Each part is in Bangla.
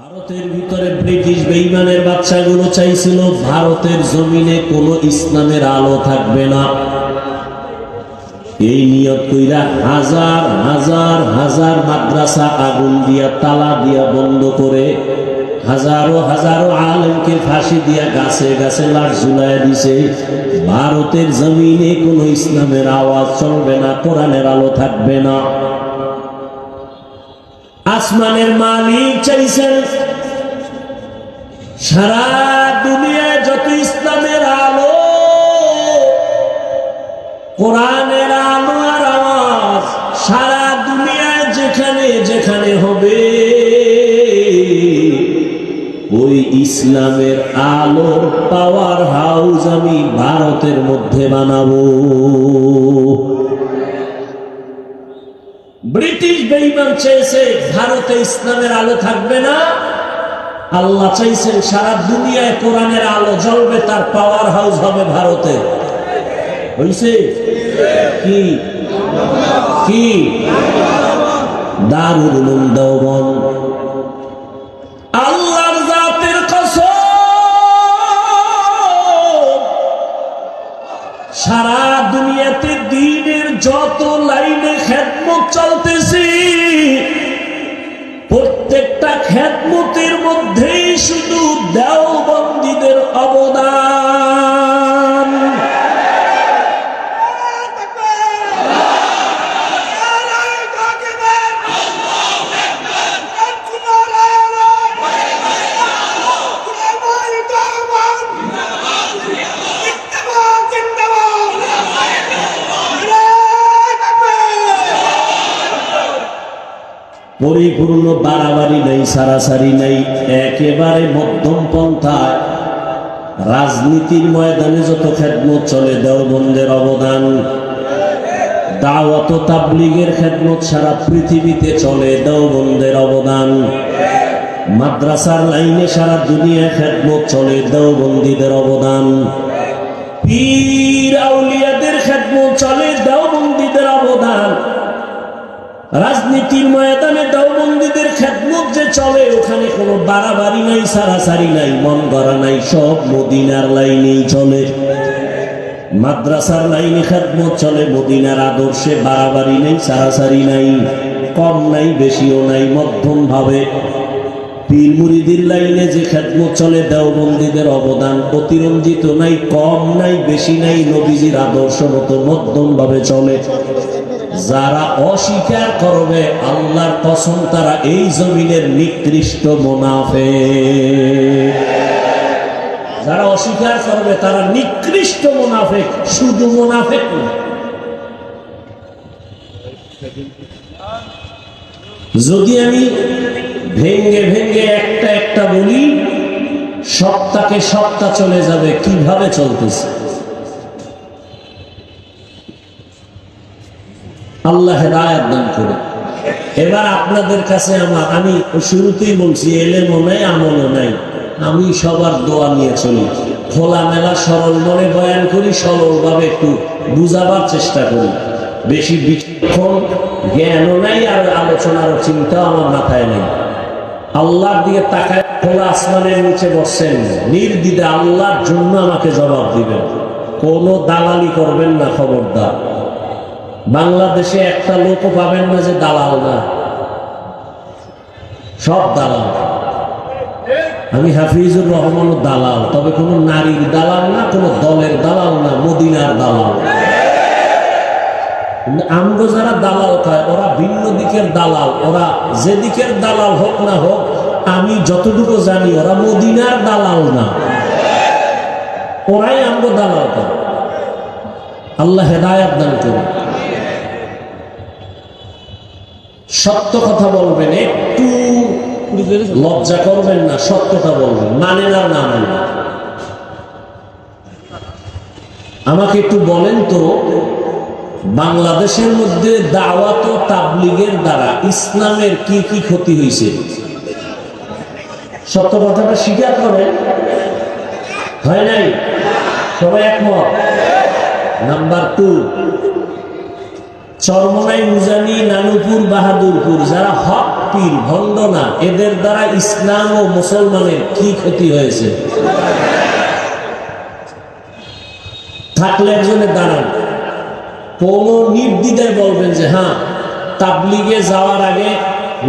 ভারতের ভিতরে ব্রিটিশ বেইমানের বাচ্চাগুলো চাইছিল, ভারতের জমিনে কোনো ইসলামের আলো থাকবে না। এই নিয়ত কইরা হাজার হাজার হাজার মাদ্রাসা আগুন দিয়া, তালা দিয়া বন্ধ করে হাজারো হাজারো আলেমকে ফাঁসি দিয়া গাছে গাছে লাশ ঝুলাইয়া দিছে। ভারতের জমিনে কোনো ইসলামের আওয়াজ চলবে না, কোরআনের আলো থাকবে না। আসমানের মালিক চাইছেন, সারা দুনিয়ায় যত ইসলামের আলো, কোরআনের আলো আর আওয়াজ, সারা দুনিয়ায় যেখানে যেখানে হবে, ওই ইসলামের আলোর পাওয়ার হাউস আমি ভারতের মধ্যে বানাবো। বেইমান চেয়েছে, ভারতে ইসলামের আলো থাকবে না। আল্লাহ চাইছেন সারা দুনিয়ায় কোরআনের আলো জ্বলবে, তার পাওয়ার হাউস হবে ভারতে। হয়েছে কি? কি? দারুল উলুম দেওবন্দ আল্লাহর জাতের কসম, সারা দুনিয়াতে দিনের যত লাইনে খেদমত চলতেছি খেদমতের মধ্যেই শুধু পরিপূর্ণ বাড়াবাড়ি নাই, সারাসারি নেই, একেবারে মধ্যম পন্থায় রাজনীতির ময়দানে যত খেদমত চলে, দেওবন্দের অবদান, দাওয়াত তাবলিগের খেদমত সারা পৃথিবীতে চলে, দেওবন্দের অবদান, মাদ্রাসার লাইনে সারা দুনিয়া খেদমত চলে, দেওবন্দীদের অবদান, পীর আউলিয়াদের খেদমত চলে অবদান রাজনীতির ময়দানে দেওবন্দীদের খেদমত যে চলে, ওখানে কোনো বাড়াবাড়ি নাই, সারাসারি নাই, মন গড়া নাই, সব মদিনার লাইনেই চলে। মাদ্রাসার লাইনে খেদমত চলে, মদিনার আদর্শে বাড়াবাড়ি নেই, সারাসারি নাই, কম নাই, বেশিও নাই, মধ্যম ভাবে। পীর লাইনে যে খেদমত চলে, দেওবন্দীদের অবদান অতিরঞ্জিত নাই, কম নাই, বেশি নাই, নবীজির আদর্শ মতো মধ্যম ভাবে চলে। যারা অস্বীকার করবে, আল্লাহর কসম, তারা এই জমিনের নিকৃষ্ট মোনাফে যারা অস্বীকার করবে, তারা নিকৃষ্ট মোনাফেক, শুধু মোনাফেক না। যদি আমি ভেঙ্গে ভেঙ্গে একটা একটা বলি সপ্তাহে সপ্তাহ চলে যাবে, কীভাবে চলতেছে? আল্লাহ হেদায়ত দান করে এবার আপনাদের কাছে আমার, আমি শুরুতেই বলছি, এলেমও নাই, আমলও নাই। আমি সবার দোয়া নিয়ে চলি। খোলামেলা, সরল মনে বয়ান করি, সরলভাবে একটু বুঝাবার চেষ্টা করি। বেশি বিক্ষণ জ্ঞানও নাই, আর আলোচনার চিন্তা আমার মাথায় নেই। আল্লাহর দিকে তাকায়, খোলা আসমানের নিচে বসছেন। নির্দিদে আল্লাহর জন্য আমাকে জবাব দিবেন। কোনো দালালি করবেন না, খবরদার। বাংলাদেশে একটা লোক পাবেন না যে দালাল না। সব দালাল। আমি হাফিজুর রহমান দালাল, তবে কোন নারীর দালাল না, কোন দলের দালাল না, মদিনার দালাল। আমগো যারা দালাল খায়, ওরা ভিন্ন দিকের দালাল, ওরা যে দিকের দালাল হোক না হোক, আমি যতটুকু জানি, ওরা মদিনার দালাল না। ওরাই আমগো দালাল করে আল্লাহ হেদায়াত দান করুন সত্য কথা বলবেন একটু লজ্জা করবেন না সত্যটা বলবেন, মানেন আর না মানেন। আমাকে একটু বলেন তো, বাংলাদেশের মধ্যে দাওয়াত ও তাবলিগের দ্বারা ইসলামের কি কি ক্ষতি হয়েছে সত্য কথাটা স্বীকার করেন? হয় নাই? সবাই একমত? নাম্বার টু, চরমনাই মুজানি বাহাদুরপুর, যারা হক বাতিল ভণ্ড এদের দ্বারা ইসলাম ও মুসলমানের কি ক্ষতি হয়েছে? থাকলে একজনে দাঁড়ান। কোন নির্দ্বিধায় বলবেন যে হ্যাঁ তাবলিগে যাওয়ার আগে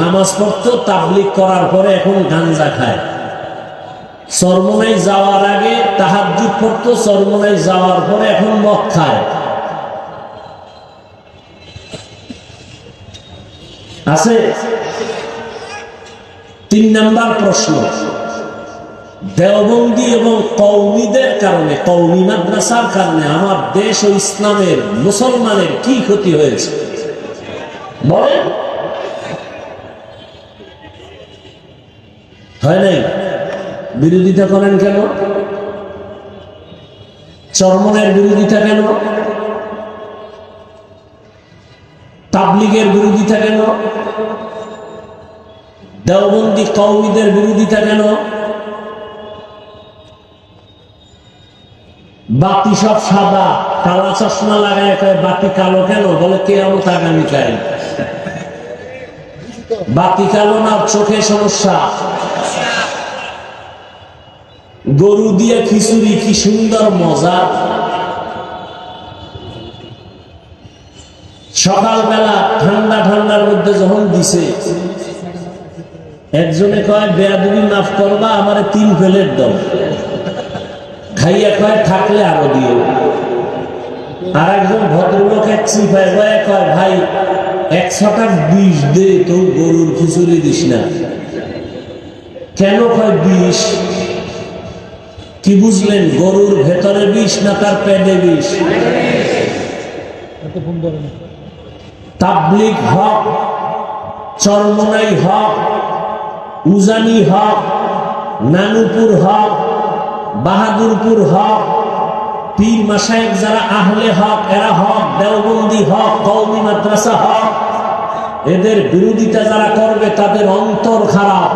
নামাজ পড়তো, তাবলিগ করার পরে এখন গাঞ্জা খায়। সরমনায় যাওয়ার আগে তাহাজ্জুদ পড়তো, সরমনায় যাওয়ার পরে এখন মদ খায়। আছে? তিন নাম্বার প্রশ্ন। দেওবন্দি এবং কৌমিদের কারণে কৌমি মাদ্রাসার কারণে আমার দেশ ও ইসলামের মুসলমানের কি ক্ষতি হয়েছে? বলেন। হয় নাই? বিরোধিতা করেন কেন? চরমনের বিরোধিতা কেন? তাবলিগের বিরোধিতা কেন? দেওবন্দি কৌমিদের বিরোধিতা কেন? বাতি সব সাদা, কালা চশমা লাগায় কয়, বাতি কালো কেন? বলে কে আমত আগামীকাল। বাতি কালো না, চোখে সমস্যা। গরু দিয়ে খিচুড়ি, কি সুন্দর মজা। সকালবেলা ঠান্ডা, ঠান্ডার মধ্যে যখন দিছে, একজনে কয়, বেয়াদুবি মাফ করবা, আমার তিন প্লেট দাও। খাইয়া কয়, থাকলে আরও দিও। আর একজন ভদ্রলোক এক চিপায় কয় কয়, ভাই, এক একশোটা বিষ দে তো গরুর খিচুড়ি দিস না। কেন কয়, বিষ? কি বুঝলেন, গরুর ভেতরে বিষ না তার পেটে বিষ? তাবলিক হক, চরমনাই হক, উজানি হক, নানুপুর হক, বাহাদুরপুর হক, পীর মাসায়ক যারা আহলে হক, এরা হক, দেওবন্দি হক কৌমি মাদ্রাসা হক, এদের বিরোধিতা যারা করবে তাদের অন্তর খারাপ।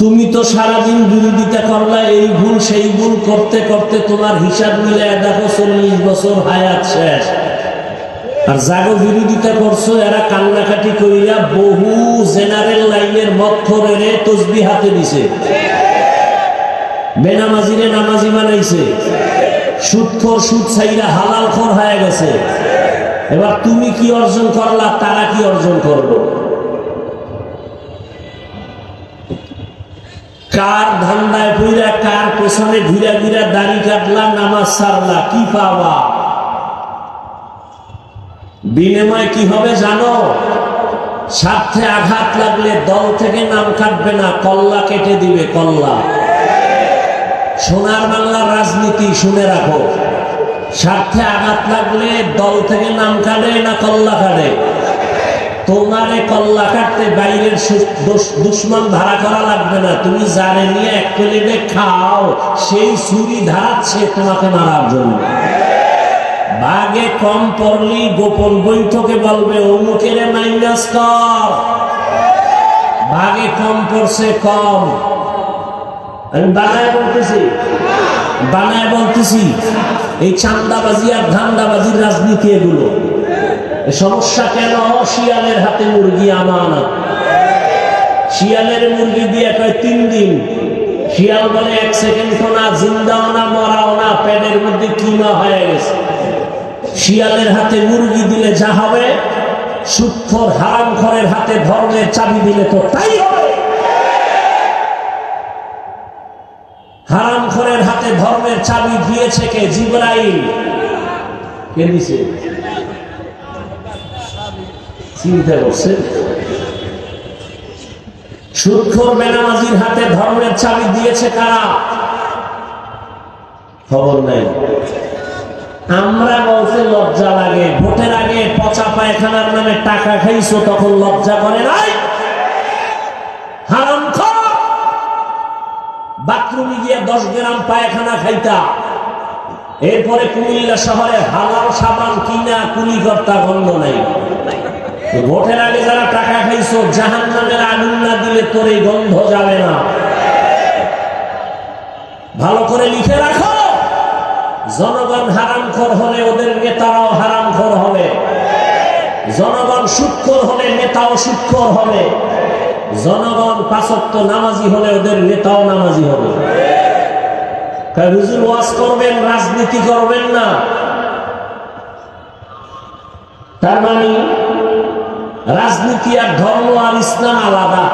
তুমি তো সারাদিন বিরোধিতা করলা, এই ভুল, সেই ভুল করতে করতে তোমার হিসাব মিলে দেখো চল্লিশ বছর হায়াত শেষ। আর জাগো বিরোধিতা করছ, এরা কান্নাকাটি করিয়া বহু জেনারেল লাইনের মক্ষরে তসবি হাতে দিছে বেনামাজিরে নামাজি বানাইছে। সুদখোর সুদ ছাইরা হালাল খোর হয়ে গেছে। এবার তুমি কি অর্জন করলা, তারা কি অর্জন করল? কার ধান্দায় পুইরা কার পেছনে ঘুরা ঘুরা দাড়ি কাটলা, নামাজ সারলা, কি পাওয়া বিনিময় কি হবে জানো? স্বার্থে আঘাত লাগলে দল থেকে নাম কাটবে না, কল্লা কেটে দিবে কল্লা। সোনার বাংলার রাজনীতি শুনে রাখো। স্বার্থে আঘাত লাগলে দল থেকে নাম কাটে না কল্লা কাটে? তোমারে কল্লা কাটতে বাইরের দুশ্মন ধারা করা লাগবে না। তুমি জানে নিয়ে এক প্লেটে খাও, সেই ছুরি ধারাচ্ছে তোমাকে মারার জন্য। বাগে কম পড়লি, গোপন বৈঠকে বলবে, অমুকের মাইনাস কর। বাগে কম পড়ছে, কম। আমি বানায় বলতেছি। বানায় বলতেছি, এই চান্দাবাজি আর ধান্দাবাজির রাজনীতি এগুলো। সমস্যা কেন? শিয়ালের হাতে মুরগি আমানত শিয়ালের মুরগি দিয়ে কয় তিন দিন। শিয়াল বলে, এক সেকেন্ড না, জিন্দাও না, মরাও না প্যানের মধ্যে কিমা হয়ে গেছে। শিয়ালের হাতে মুরগি দিলে যা হবে? সুক্ষর হারাম খরের হাতে ধর্মের চাবি দিলে তো তাই হবে। হারাম খরের হাতে ধর্মের চাবি দিয়েছে কে? জিবরাইল। কে দিছে? চিন্তা করছে সুক্ষর বেনামাজির হাতে ধর্মের চাবি দিয়েছে কারা? খবর নেই। আমরা বলতে লজ্জা লাগে। ভোটের আগে পচা পায়খানার নামে টাকা খাইছো, তখন লজ্জা করে নাই? হারাম বাথরুমে গিয়ে দশ গ্রাম পায়খানা খাইতা। এরপরে কুমিল্লা শহরে হালাল সাবান কিনা কুলি কর্তা গন্ধ নাই। ভোটের আগে যারা টাকা খাইছো জাহান নামের আগুন না দিলে তোর এই গন্ধ যাবে না। ভালো করে লিখে রাখো। জনগণ হারামখোর হলে ওদের নেতারাও হারামখোর হবে। জনগণ সুক্ষর হলে নেতাও সুক্ষর হবে। জনগণ পাঁচত্ব নামাজি হলে ওদের নেতাও নামাজি হবে। হুজুর, ওয়াজ করবেন, রাজনীতি করবেন না। তার মানে রাজনীতি আর ধর্ম আর ইসলাম আলাদা।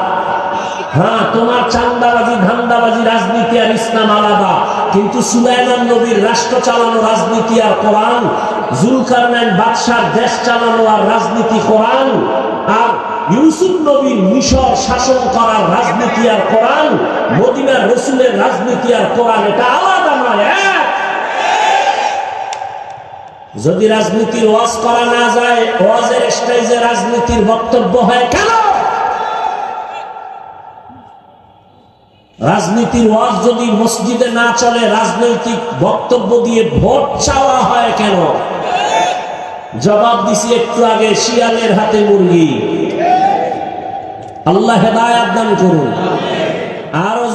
হ্যাঁ তোমার চান্দাবাজি, ধান্দাবাজি, রাজনীতি আর ইসলাম আলাদা। কিন্তু সুলাইমান নবীর রাষ্ট্র চালানো রাজনীতি আর কোরআন, জুলকারনাইন বাদশার দেশ চালানো আর রাজনীতি কোরআন, আর ইউসুফ নবীর মিশর শাসন করার রাজনীতি আর কোরআন, মদিনার রসুলের রাজনীতি আর কোরআন, এটা আলাদা নয় এক যদি রাজনীতির ওয়াজ করা না যায়, ওয়াজের স্টেজে রাজনীতির বক্তব্য হয় কেন? রাজনীতির ওয়াজ যদি মসজিদে না চলে, রাজনৈতিক বক্তব্য দিয়ে ভোট চাওয়া হয় কেন? জবাব দিছি একটু আগে, শিয়ালের হাতে মুরগি। আল্লাহ হেদায়াত দান করুন। আরও